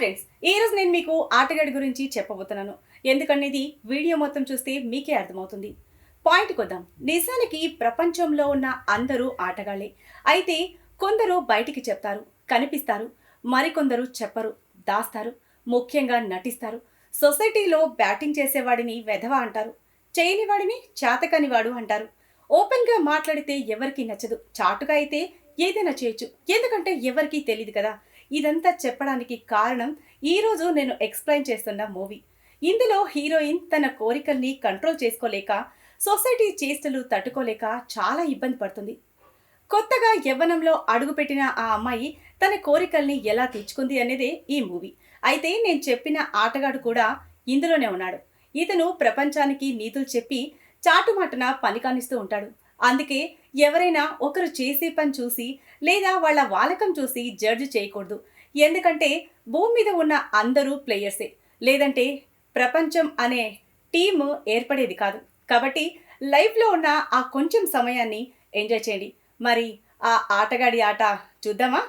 Friends ఈ రోజు నేను మీకు ఆటగాడి గురించి చెప్పబోతున్నాను. ఎందుకనేది వీడియో మొత్తం చూస్తే మీకే అర్థమవుతుంది. పాయింట్ కొద్దాం. నిజానికి ప్రపంచంలో ఉన్న అందరూ ఆటగాళ్ళే అయితే కొందరు బయటికి చెప్తారు కనిపిస్తారు మరికొందరు చెప్పరు దాస్తారు ముఖ్యంగా నటిస్తారు. సొసైటీలో బ్యాటింగ్ చేసేవాడిని వెధవ అంటారు చేయనివాడిని చేతకనివాడు అంటారు. ఓపెన్గా మాట్లాడితే ఎవరికి నచ్చదు చాటుగా అయితే ఏదైనా చేయొచ్చు. ఎందుకంటే ఎవరికీ తెలియదు కదా. ఇదంతా చెప్పడానికి కారణం ఈరోజు నేను ఎక్స్ప్లెయిన్ చేస్తున్న మూవీ. ఇందులో హీరోయిన్ తన కోరికల్ని కంట్రోల్ చేసుకోలేక సొసైటీ చేష్టలు తట్టుకోలేక చాలా ఇబ్బంది పడుతుంది. కొత్తగా యవ్వనంలో అడుగుపెట్టిన ఆ అమ్మాయి తన కోరికల్ని ఎలా తీర్చుకుంది అనేదే ఈ మూవీ. అయితే నేను చెప్పిన ఆటగాడు కూడా ఇందులోనే ఉన్నాడు. ఇతను ప్రపంచానికి నీతులు చెప్పి చాటుమాటన పని కానిస్తూ ఉంటాడు. అందుకే ఎవరైనా ఒకరు చేసే పని చూసి లేదా వాళ్ళ వాలకం చూసి జడ్జ్ చేయకూడదు. ఎందుకంటే భూమి మీద ఉన్న అందరూ ప్లేయర్సే. లేదంటే ప్రపంచం అనే టీమ్ ఏర్పడేది కాదు. కాబట్టి లైఫ్లో ఉన్న ఆ కొంచెం సమయాన్ని ఎంజాయ్ చేయండి. మరి ఆ ఆటగాడి ఆట చూద్దామా?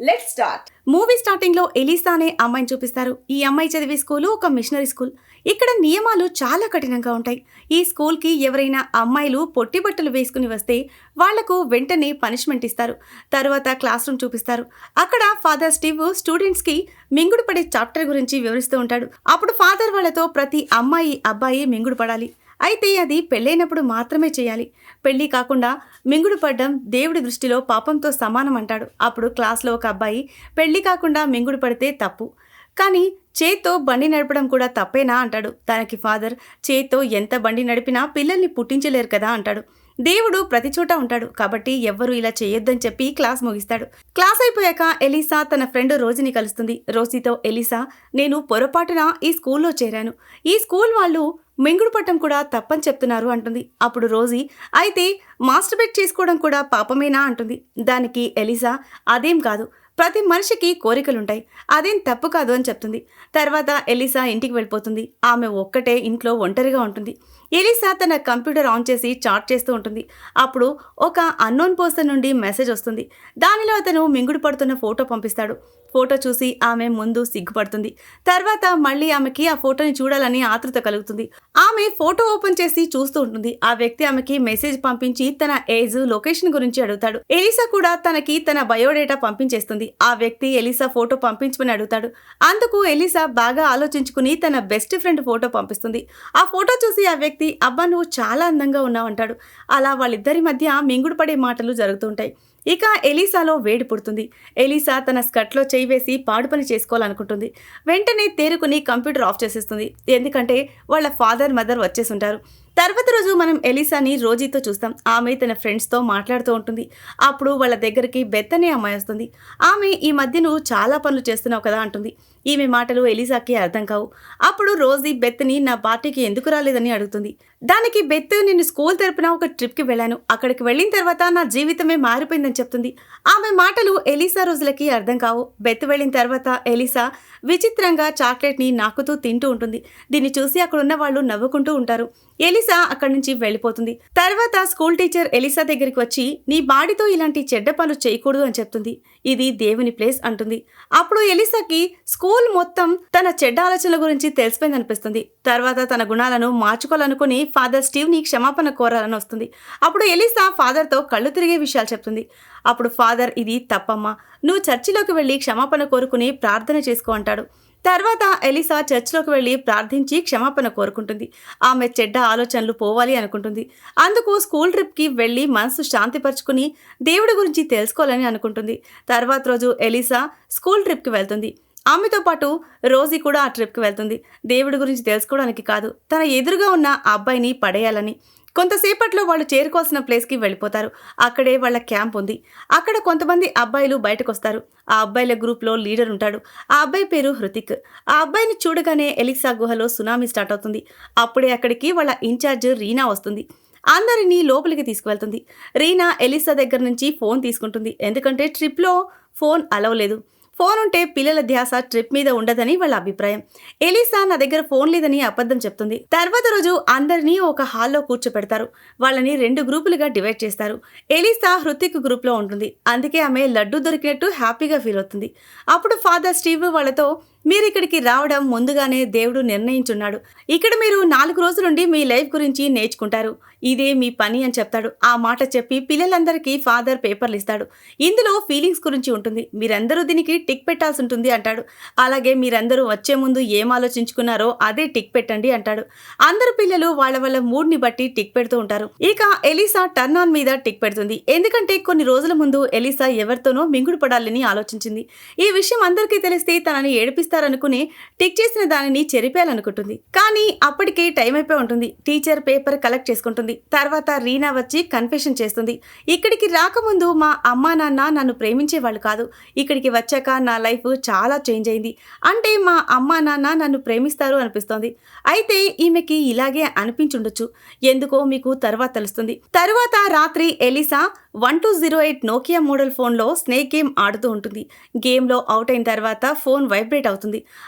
లెట్ స్టార్ట్ మూవీ స్టార్టింగ్లో ఎలిసా అనే అమ్మాయిని చూపిస్తారు. ఈ అమ్మాయి చదివే స్కూలు ఒక మిషనరీ స్కూల్ ఇక్కడ నియమాలు చాలా కఠినంగా ఉంటాయి. ఈ స్కూల్కి ఎవరైనా అమ్మాయిలు పొట్టి బట్టలు వేసుకుని వస్తే వాళ్ళకు వెంటనే పనిష్మెంట్ ఇస్తారు. తర్వాత క్లాస్ రూమ్ చూపిస్తారు. అక్కడ ఫాదర్ స్టీవ్ స్టూడెంట్స్కి మింగుడు పడే చాప్టర్ గురించి వివరిస్తూ ఉంటాడు. అప్పుడు ఫాదర్ వాళ్ళతో ప్రతి అమ్మాయి అబ్బాయి మింగుడు పడాలి అయితే అది పెళ్ళైనప్పుడు మాత్రమే చేయాలి. పెళ్ళి కాకుండా మింగుడు పడ్డం దేవుడి దృష్టిలో పాపంతో సమానం అంటాడు. అప్పుడు క్లాస్లో ఒక అబ్బాయి పెళ్ళి కాకుండా మింగుడు పడితే తప్పు. కానీ చేత్తో బండి నడపడం కూడా తప్పేనా అంటాడు. దానికి ఫాదర్ చేత్తో ఎంత బండి నడిపినా పిల్లల్ని పుట్టించలేరు కదా అంటాడు. దేవుడు ప్రతి చోట ఉంటాడు. కాబట్టి ఎవ్వరూ ఇలా చేయొద్దని చెప్పి క్లాస్ ముగిస్తాడు. క్లాస్ అయిపోయాక ఎలిసా తన ఫ్రెండ్ రోజీని కలుస్తుంది. రోజీతో ఎలిసా నేను పొరపాటున ఈ స్కూల్లో చేరాను. ఈ స్కూల్ వాళ్ళు మింగుడు పట్టం కూడా తప్పని చెప్తున్నారు అంటుంది. అప్పుడు రోజీ అయితే మాస్టర్బేట్ చేసుకోవడం కూడా పాపమేనా అంటుంది. దానికి ఎలిసా అదేం కాదు. ప్రతి మనిషికి కోరికలుంటాయి. అదేం తప్పు కాదు అని చెప్తుంది. తర్వాత ఎలిసా ఇంటికి వెళ్ళిపోతుంది. ఆమె ఒక్కటే ఇంట్లో ఒంటరిగా ఉంటుంది. ఎలిసా తన కంప్యూటర్ ఆన్ చేసి చాట్ చేస్తూ ఉంటుంది. అప్పుడు ఒక అన్నోన్ పర్సన్ నుండి మెసేజ్ వస్తుంది. దానిలో అతను మింగుడు పడుతున్న ఫోటో పంపిస్తాడు. ఫోటో చూసి ఆమె ముందు సిగ్గుపడుతుంది. తర్వాత మళ్ళీ ఆమెకి ఆ ఫోటోని చూడాలని ఆతృత కలుగుతుంది. ఆమె ఫోటో ఓపెన్ చేసి చూస్తూ ఉంటుంది. ఆ వ్యక్తి ఆమెకి మెసేజ్ పంపించి తన ఏజ్ లొకేషన్ గురించి అడుగుతాడు. ఎలిసా కూడా తనకి తన బయోడేటా పంపించేస్తుంది. ఆ వ్యక్తి ఎలిసా ఫోటో పంపించమని అడుగుతాడు. అందుకు ఎలిసా బాగా ఆలోచించుకుని తన బెస్ట్ ఫ్రెండ్ ఫోటో పంపిస్తుంది. ఆ ఫోటో చూసి ఆ వ్యక్తి అబ్బా నువ్వు చాలా అందంగా ఉన్నావు అంటాడు అలా వాళ్ళిద్దరి మధ్య మింగుడుపడే మాటలు జరుగుతుంటాయి ఇక ఎలీసాలో వేడి పుడుతుంది. ఎలీసా తన స్కర్ట్లో చేయి వేసి పాడు పని చేసుకోవాలనుకుంటుంది. వెంటనే తేరుకుని కంప్యూటర్ ఆఫ్ చేసేస్తుంది. ఎందుకంటే వాళ్ళ ఫాదర్ మదర్ వచ్చేసి ఉంటారు తర్వాత రోజు మనం ఎలిసాని రోజీతో చూస్తాం. ఆమె తన ఫ్రెండ్స్తో మాట్లాడుతూ ఉంటుంది. అప్పుడు వాళ్ళ దగ్గరికి బెత్తనే అమ్మాయి వస్తుంది. ఆమె ఈ మధ్య నువ్వు చాలా పనులు చేస్తున్నావు కదా అంటుంది. ఈమె మాటలు ఎలిసాకి అర్థం కావు. అప్పుడు రోజీ బెత్ని నా పార్టీకి ఎందుకు రాలేదని అడుగుతుంది. దానికి బెత్ నేను స్కూల్ తరపున ఒక ట్రిప్కి వెళ్ళాను. అక్కడికి వెళ్ళిన తర్వాత నా జీవితమే మారిపోయిందని చెప్తుంది. ఆమె మాటలు ఎలిసా రోజులకి అర్థం కావు. బెత్ వెళ్ళిన తర్వాత ఎలిసా విచిత్రంగా చాక్లెట్ని నాకుతూ తింటూ ఉంటుంది. దీన్ని చూసి అక్కడ ఉన్న వాళ్ళు నవ్వుకుంటూ ఉంటారు. ఎలిసా అక్కడి నుంచి వెళ్ళిపోతుంది. తర్వాత స్కూల్ టీచర్ ఎలిసా దగ్గరికి వచ్చి నీ బాడీతో ఇలాంటి చెడ్డ పనులు చేయకూడదు అని చెప్తుంది. ఇది దేవుని ప్లేస్ అంటుంది. అప్పుడు ఎలిసాకి స్కూల్ మొత్తం తన చెడ్డ ఆలోచనల గురించి తెలిసిపోయింది అనిపిస్తుంది. తర్వాత తన గుణాలను మార్చుకోవాలనుకుని ఫాదర్ స్టీవ్ని క్షమాపణ కోరాలని వస్తుంది. అప్పుడు ఎలిసా ఫాదర్తో కళ్ళు తిరిగే విషయాలు చెప్తుంది. అప్పుడు ఫాదర్ ఇది తప్పమ్మా. నువ్వు చర్చిలోకి వెళ్ళి క్షమాపణ కోరుకుని ప్రార్థన చేసుకో అంటాడు. తర్వాత ఎలిసా చర్చ్లోకి వెళ్ళి ప్రార్థించి క్షమాపణ కోరుకుంటుంది. ఆమె చెడ్డ ఆలోచనలు పోవాలి అనుకుంటుంది. అందుకు స్కూల్ ట్రిప్కి వెళ్ళి మనసు శాంతిపరుచుకుని దేవుడి గురించి తెలుసుకోవాలని అనుకుంటుంది. తర్వాత రోజు ఎలిసా స్కూల్ ట్రిప్కి వెళ్తుంది. ఆమెతో పాటు రోజీ కూడా ఆ ట్రిప్కి వెళ్తుంది. దేవుడి గురించి తెలుసుకోవడానికి కాదు తన ఎదురుగా ఉన్న అబ్బాయిని పడేయాలని. కొంతసేపట్లో వాళ్ళు చేరుకోవాల్సిన ప్లేస్కి వెళ్ళిపోతారు. అక్కడే వాళ్ళ క్యాంప్ ఉంది. అక్కడ కొంతమంది అబ్బాయిలు బయటకు వస్తారు ఆ అబ్బాయిల గ్రూప్లో లీడర్ ఉంటాడు. ఆ అబ్బాయి పేరు హృతిక్. ఆ అబ్బాయిని చూడగానే ఎలిక్సా గుహలో సునామీ స్టార్ట్ అవుతుంది. అప్పుడే అక్కడికి వాళ్ళ ఇన్ఛార్జ్ రీనా వస్తుంది. అందరినీ లోపలికి తీసుకువెళ్తుంది. రీనా ఎలిసా దగ్గర నుంచి ఫోన్ తీసుకుంటుంది. ఎందుకంటే ట్రిప్లో ఫోన్ అలవలేదు ఫోన్ ఉంటే పిల్లల ధ్యాస ట్రిప్ మీద ఉండదని వాళ్ళ అభిప్రాయం. ఎలిసా నా దగ్గర ఫోన్ లేదని అబద్ధం చెప్తుంది. తర్వాత రోజు అందరినీ ఒక హాల్లో కూర్చోపెడతారు. వాళ్ళని రెండు గ్రూపులుగా డివైడ్ చేస్తారు. ఎలిసా హృతిక్ గ్రూప్లో ఉంటుంది. అందుకే ఆమె లడ్డు దొరికినట్టు హ్యాపీగా ఫీల్ అవుతుంది. అప్పుడు ఫాదర్ స్టీవ్ వాళ్ళతో మీరు ఇక్కడికి రావడం ముందుగానే దేవుడు నిర్ణయించున్నాడు. ఇక్కడ మీరు నాలుగు రోజులుండి మీ లైఫ్ గురించి నేర్చుకుంటారు. ఇదే మీ పని అని చెప్తాడు. ఆ మాట చెప్పి పిల్లలందరికీ ఫాదర్ పేపర్లు ఇస్తాడు. ఇందులో ఫీలింగ్స్ గురించి ఉంటుంది. మీరందరూ దీనికి టిక్ పెట్టాల్సి ఉంటుంది అంటాడు. అలాగే మీరందరూ వచ్చే ముందు ఏం ఆలోచించుకున్నారో అదే టిక్ పెట్టండి అంటాడు. అందరు పిల్లలు వాళ్ళ వాళ్ళ మూడ్ని బట్టి టిక్ పెడుతూ ఉంటారు. ఇక ఎలిసా టర్న్ ఆన్ మీద టిక్ పెడుతుంది. ఎందుకంటే కొన్ని రోజుల ముందు ఎలిసా ఎవరితోనో మింగుడు పడాలని ఆలోచించింది. ఈ విషయం అందరికీ తెలిస్తే తనని ఏడిపిస్తారు చేస్తారనుకుని టిక్ చేసిన దానిని చెరిపేయాలనుకుంటుంది. కానీ అప్పటికే టైం అయిపోయి ఉంటుంది. టీచర్ పేపర్ కలెక్ట్ చేసుకుంటుంది. తర్వాత రీనా వచ్చి కన్ఫెషన్ చేస్తుంది. ఇక్కడికి రాకముందు మా అమ్మా నాన్న నన్ను ప్రేమించేవాళ్ళు కాదు. ఇక్కడికి వచ్చాక నా లైఫ్ చాలా చేంజ్ అయింది. అంటే మా అమ్మా నాన్న నన్ను ప్రేమిస్తారు అనిపిస్తోంది. అయితే ఈమెకి ఇలాగే అనిపించుండొచ్చు. ఎందుకో మీకు తర్వాత తెలుస్తుంది. తరువాత రాత్రి Elisa one two zero eight Nokia model ఫోన్లో స్నేక్ గేమ్ ఆడుతూ ఉంటుంది. గేమ్లో అవుట్ అయిన తర్వాత ఫోన్ వైబ్రేట్ అవుతుంది.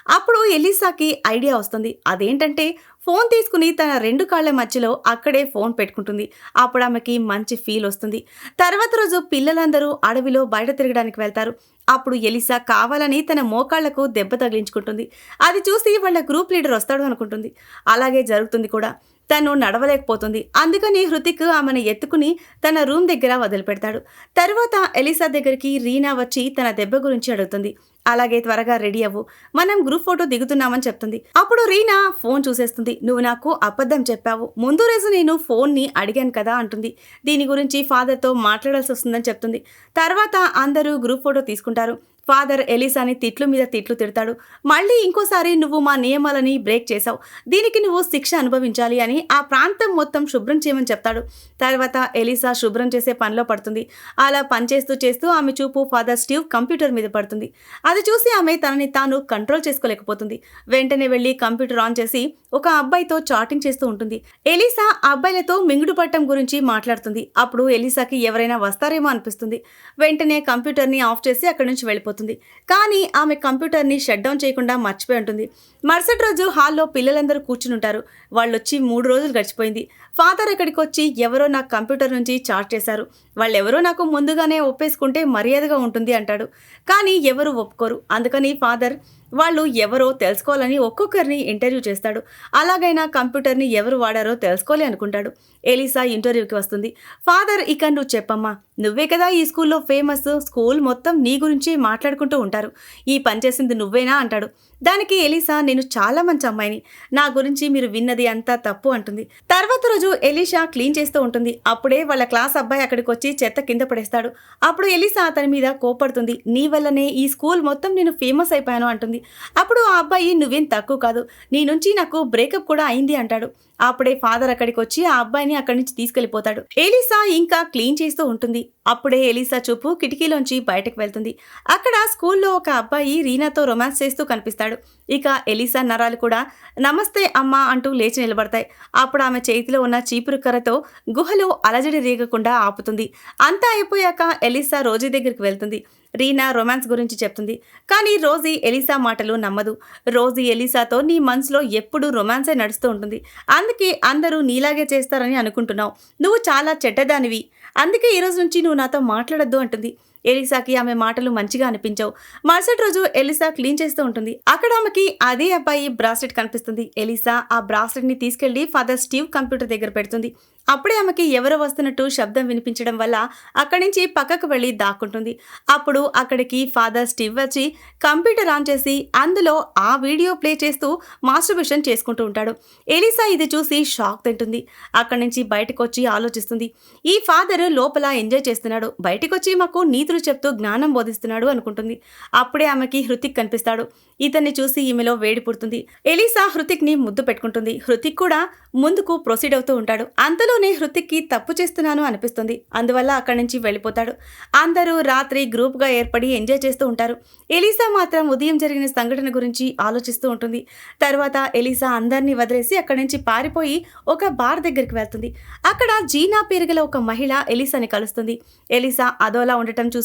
అప్పుడు ఎలిసాకి ఐడియా వస్తుంది. అదేంటంటే ఫోన్ తీసుకుని తన రెండు కాళ్ళ మధ్యలో అక్కడే ఫోన్ పెట్టుకుంటుంది. అప్పుడు ఆమెకి మంచి ఫీల్ వస్తుంది. తర్వాత రోజు పిల్లలందరూ అడవిలో బయట తిరగడానికి వెళ్తారు. అప్పుడు ఎలిసా కావాలని తన మోకాళ్ళకు దెబ్బ తగిలించుకుంటుంది. అది చూసి వాళ్ళ గ్రూప్ లీడర్ వస్తాడు అనుకుంటుంది. అలాగే జరుగుతుంది కూడా. తను నడవలేకపోతుంది. అందుకని హృతిక్ ఆమెను ఎత్తుకుని తన రూమ్ దగ్గర వదిలిపెడతాడు. తర్వాత ఎలిసా దగ్గరికి రీనా వచ్చి తన దెబ్బ గురించి అడుగుతుంది. అలాగే త్వరగా రెడీ అవ్వు. మనం గ్రూప్ ఫోటో దిగుతున్నామని చెప్తుంది. అప్పుడు రీనా ఫోన్ చూసేస్తుంది. నువ్వు నాకు అబద్ధం చెప్పావు. ముందు రోజు నేను ఫోన్ని అడిగాను కదా అంటుంది. దీని గురించి ఫాదర్తో మాట్లాడాల్సి వస్తుందని చెప్తుంది. తర్వాత అందరూ గ్రూప్ ఫోటో తీసుకుంటారు. ఫాదర్ ఎలిసాని తిట్లు మీద తిట్లు తిడతాడు. మళ్ళీ ఇంకోసారి నువ్వు మా నియమాలని బ్రేక్ చేశావు. దీనికి నువ్వు శిక్ష అనుభవించాలి అని ఆ ప్రాంతం మొత్తం శుభ్రం చేయమని చెప్తాడు. తర్వాత ఎలిసా శుభ్రం చేసే పనిలో పడుతుంది. అలా పనిచేస్తూ చేస్తూ ఆమె చూపు ఫాదర్ స్టీవ్ కంప్యూటర్ మీద పడుతుంది. అది చూసి ఆమె తనని తాను కంట్రోల్ చేసుకోలేకపోతుంది. వెంటనే వెళ్ళి కంప్యూటర్ ఆన్ చేసి ఒక అబ్బాయితో చాటింగ్ చేస్తూ ఉంటుంది. ఎలీసా అబ్బాయిలతో మింగుడు పట్టం గురించి మాట్లాడుతుంది. అప్పుడు ఎలిసాకి ఎవరైనా వస్తారేమో అనిపిస్తుంది. వెంటనే కంప్యూటర్ని ఆఫ్ చేసి అక్కడి నుంచి వెళ్ళిపోతుంది. కానీ ఆమె కంప్యూటర్ని షట్ డౌన్ చేయకుండా మర్చిపోయి ఉంటుంది. మరుసటి రోజు హాల్లో పిల్లలందరూ కూర్చుని ఉంటారు. వాళ్ళు వచ్చి మూడు రోజులు గడిచిపోయింది. ఫాదర్ ఇక్కడికి వచ్చి ఎవరో నాకు కంప్యూటర్ నుంచి చాట్ చేశారు. వాళ్ళెవరో నాకు ముందుగానే ఒప్పేసుకుంటే మర్యాదగా ఉంటుంది అంటాడు. కానీ ఎవరు ఒప్పుకోరు. అందుకని ఫాదర్ వాళ్ళు ఎవరో తెలుసుకోవాలని ఒక్కొక్కరిని ఇంటర్వ్యూ చేస్తాడు. అలాగైనా కంప్యూటర్ని ఎవరు వాడారో తెలుసుకోవాలి అనుకుంటాడు. ఎలిసా ఇంటర్వ్యూకి వస్తుంది. ఫాదర్ ఇక నువ్వు చెప్పమ్మా. నువ్వే కదా ఈ స్కూల్లో ఫేమస్. స్కూల్ మొత్తం నీ గురించి మాట్లాడుకుంటూ ఉంటారు. ఈ పని చేసింది నువ్వేనా? అంటాడు. దానికి ఎలిసా నేను చాలా మంచి అమ్మాయిని. నా గురించి మీరు విన్నది అంతా తప్పు అంటుంది. తర్వాత రోజు ఎలిషా క్లీన్ చేస్తూ ఉంటుంది. అప్పుడే వాళ్ళ క్లాస్ అబ్బాయి అక్కడికి వచ్చి చెత్త కింద పడేస్తాడు. అప్పుడు ఎలిసా అతని మీద కోపడుతుంది నీ వల్లనే ఈ స్కూల్ మొత్తం నేను ఫేమస్ అయిపోయాను అంటుంది. అప్పుడు ఆ అబ్బాయి నువ్వేం తక్కువ కాదు. నీ నుంచి నాకు బ్రేకప్ కూడా అయింది అంటాడు. అప్పుడే ఫాదర్ అక్కడికి వచ్చి ఆ అబ్బాయిని అక్కడి నుంచి తీసుకెళ్ళిపోతాడు ఎలిసా ఇంకా క్లీన్ చేస్తూ ఉంటుంది. అప్పుడే ఎలిసా చూపు కిటికీలోంచి బయటకు వెళ్తుంది. అక్కడ స్కూల్లో ఒక అబ్బాయి రీనాతో రొమాన్స్ చేస్తూ కనిపిస్తాడు. ఇక ఎలిసా నరాలు కూడా నమస్తే అమ్మా అంటూ లేచి నిలబడతాయి. అప్పుడు ఆమె చేతిలో ఉన్న చీపురు కర్రతో గుహలో అలజడి రేగకుండా ఆపుతుంది. అంతా అయిపోయాక ఎలిసా రోజీ దగ్గరికి వెళ్తుంది. రీనా రొమాన్స్ గురించి చెప్తుంది. కానీ రోజీ ఎలిసా మాటలు నమ్మదు. రోజీ ఎలిసాతో నీ మనసులో ఎప్పుడూ రొమాన్సే నడుస్తూ ఉంటుంది. అందుకే అందరూ నీలాగే చేస్తారని అనుకుంటున్నావు. నువ్వు చాలా చెడ్డదానివి. అందుకే ఈరోజు నుంచి నువ్వు నాతో మాట్లాడద్దు అంటుంది. ఎలిసాకి ఆమె మాటలు మంచిగా అనిపించవు. మరుసటి రోజు ఎలిసా క్లీన్ చేస్తూ ఉంటుంది. అక్కడ ఆమెకి అదే అబ్బాయి బ్రాస్లెట్ కనిపిస్తుంది. ఎలిసా ఆ బ్రాస్లెట్ని తీసుకెళ్ళి ఫాదర్ స్టీవ్ కంప్యూటర్ దగ్గర పెడుతుంది. అప్పుడే ఆమెకి ఎవరో వస్తున్నట్టు శబ్దం వినిపించడం వల్ల అక్కడి నుంచి పక్కకు వెళ్ళి దాక్కుంటుంది. అప్పుడు అక్కడికి ఫాదర్ స్టీవ్ వచ్చి కంప్యూటర్ ఆన్ చేసి అందులో ఆ వీడియో ప్లే చేస్తూ మాస్టర్బేషన్ చేసుకుంటూ ఉంటాడు. ఎలిసా ఇది చూసి షాక్ తింటుంది. అక్కడి నుంచి బయటకు వచ్చి ఆలోచిస్తుంది. ఈ ఫాదర్ లోపల ఎంజాయ్ చేస్తున్నాడు. బయటకు వచ్చి మాకు నీతులు చెప్తూ జ్ఞానం బోధిస్తున్నాడు అనుకుంటుంది. అప్పుడే ఆమెకి హృతిక్ కనిపిస్తాడు. ఇతన్ని చూసి ఈమెలో వేడి పుడుతుంది. ఎలిసా హృతిక్ని ముద్దు పెట్టుకుంటుంది. హృతిక్ కూడా ముందుకు ప్రొసీడ్ అవుతూ ఉంటాడు. అంతలోనే హృతిక్కి తప్పు చేస్తున్నాను అనిపిస్తుంది. అందువల్ల అక్కడి నుంచి వెళ్ళిపోతాడు. అందరూ రాత్రి గ్రూప్గా ఏర్పడి ఎంజాయ్ చేస్తూ ఉంటారు. ఎలిసా మాత్రం ఉదయం జరిగిన సంఘటన గురించి ఆలోచిస్తూ ఉంటుంది. తర్వాత ఎలిసా అందరినీ వదిలేసి అక్కడి నుంచి పారిపోయి ఒక బార్ దగ్గరికి వెళ్తుంది. అక్కడ జీనా పేరు గల ఒక మహిళ ఎలీసాని కలుస్తుంది. ఎలిసా అదోలా ఉండటం చూసి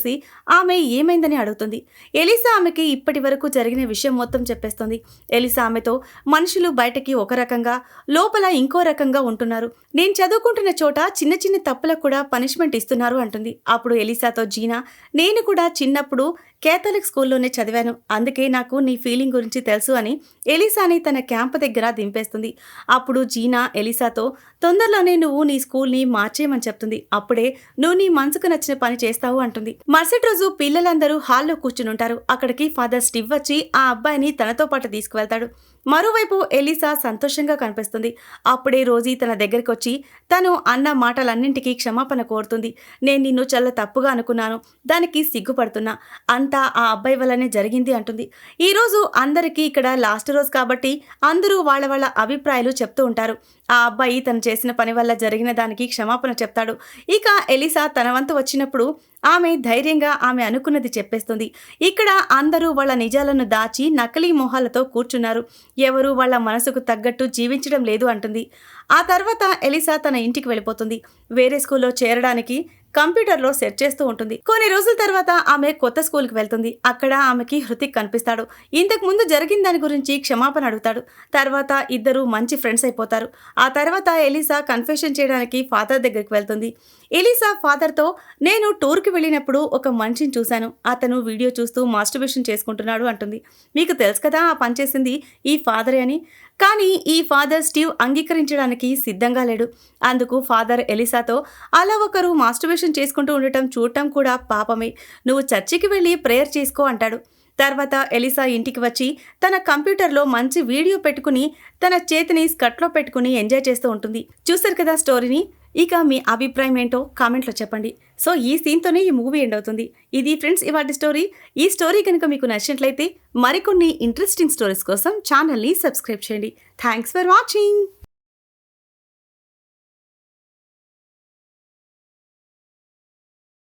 ఆమె ఏమైందని అడుగుతుంది. ఎలిసా ఆమెకి ఇప్పటి వరకు జరిగిన విషయం మొత్తం చెప్పేస్తుంది. ఎలిసా ఆమెతో మనుషులు బయటకి ఒక రకంగా లోపల ఇంకో రకంగా ఉంటున్నారు. నేను చదువుకుంటున్న చోట చిన్న చిన్న తప్పులకు కూడా పనిష్మెంట్ ఇస్తున్నారు అంటుంది. అప్పుడు ఎలిసాతో జీనా నేను కూడా చిన్నప్పుడు కేథలిక్ స్కూల్లోనే చదివాను. అందుకే నాకు నీ ఫీలింగ్ గురించి తెలుసు అని ఎలిసాని తన క్యాంప్ దగ్గర దింపేస్తుంది. అప్పుడు జీనా ఎలిసాతో తొందరలోనే నువ్వు నీ స్కూల్ని మార్చేయమని చెప్తుంది. అప్పుడే నువ్వు నీ మనసుకు నచ్చిన పని చేస్తావు అంటుంది. మరుసటి రోజు పిల్లలందరూ హాల్లో కూర్చుని ఉంటారు. అక్కడికి ఫాదర్ స్టివ్ వచ్చి ఆ అబ్బాయిని తనతో పాటు తీసుకువెళ్తాడు. మరోవైపు ఎలిసా సంతోషంగా కనిపిస్తుంది. అప్పుడే రోజీ తన దగ్గరికి వచ్చి తను అన్న మాటలన్నింటికీ క్షమాపణ కోరుతుంది. నేను నిన్ను చాలా తప్పుగా అనుకున్నాను. దానికి సిగ్గుపడుతున్నా. అంతా ఆ అబ్బాయి వల్లనే జరిగింది అంటుంది. ఈరోజు అందరికీ ఇక్కడ లాస్ట్ రోజు కాబట్టి అందరూ వాళ్ళ వాళ్ళ అభిప్రాయాలు చెప్తూ ఉంటారు. ఆ అబ్బాయి తను చేసిన పని వల్ల జరిగిన దానికి క్షమాపణ చెప్తాడు. ఇక ఎలిసా తన వంతు వచ్చినప్పుడు ఆమె ధైర్యంగా ఆమె అనుకున్నది చెప్పేస్తుంది. ఇక్కడ అందరూ వాళ్ళ నిజాలను దాచి నకిలీ మొహాలతో కూర్చున్నారు. ఎవరు వాళ్ళ మనసుకు తగ్గట్టు జీవించడం లేదు అంటుంది. ఆ తర్వాత ఎలిసా తన ఇంటికి వెళ్ళిపోతుంది. వేరే స్కూల్లో చేరడానికి కంప్యూటర్లో సెట్ చేస్తూ ఉంటుంది. కొన్ని రోజుల తర్వాత ఆమె కొత్త స్కూల్కి వెళ్తుంది. అక్కడ ఆమెకి హృతిక్ కనిపిస్తాడు. ఇంతకు ముందు జరిగిన దాని గురించి క్షమాపణ అడుగుతాడు. తర్వాత ఇద్దరు మంచి ఫ్రెండ్స్ అయిపోతారు. ఆ తర్వాత ఎలిసా కన్ఫెషన్ చేయడానికి ఫాదర్ దగ్గరికి వెళ్తుంది. ఎలిసా ఫాదర్తో నేను టూర్కి వెళ్ళినప్పుడు ఒక మనిషిని చూశాను. అతను వీడియో చూస్తూ మాస్టర్బేషన్ చేసుకుంటున్నాడు అంటుంది. మీకు తెలుసు కదా ఆ పని చేసింది ఈ ఫాదరే అని. కానీ ఈ ఫాదర్ స్టీవ్ అంగీకరించడానికి సిద్ధంగా లేడు. అందుకు ఫాదర్ ఎలిసాతో అలా ఒకరు మాస్టర్బేషన్ చేసుకుంటూ ఉండటం చూడటం కూడా పాపమే. నువ్వు చర్చికి వెళ్ళి ప్రేయర్ చేసుకో అంటాడు. తర్వాత ఎలిసా ఇంటికి వచ్చి తన కంప్యూటర్లో మంచి వీడియో పెట్టుకుని తన చేతిని స్కట్లో పెట్టుకుని ఎంజాయ్ చేస్తూ ఉంటుంది. చూసారు కదా స్టోరీని? ఇక మీ అభిప్రాయం ఏంటో కామెంట్లో చెప్పండి. సో ఈ సీన్తోనే ఈ మూవీ ఎండ్ అవుతుంది. ఇది ఫ్రెండ్స్ ఇవాటి స్టోరీ. ఈ స్టోరీ కనుక మీకు నచ్చినట్లయితే మరికొన్ని ఇంట్రెస్టింగ్ స్టోరీస్ కోసం ఛానల్ని సబ్స్క్రైబ్ చేయండి. Thanks for watching.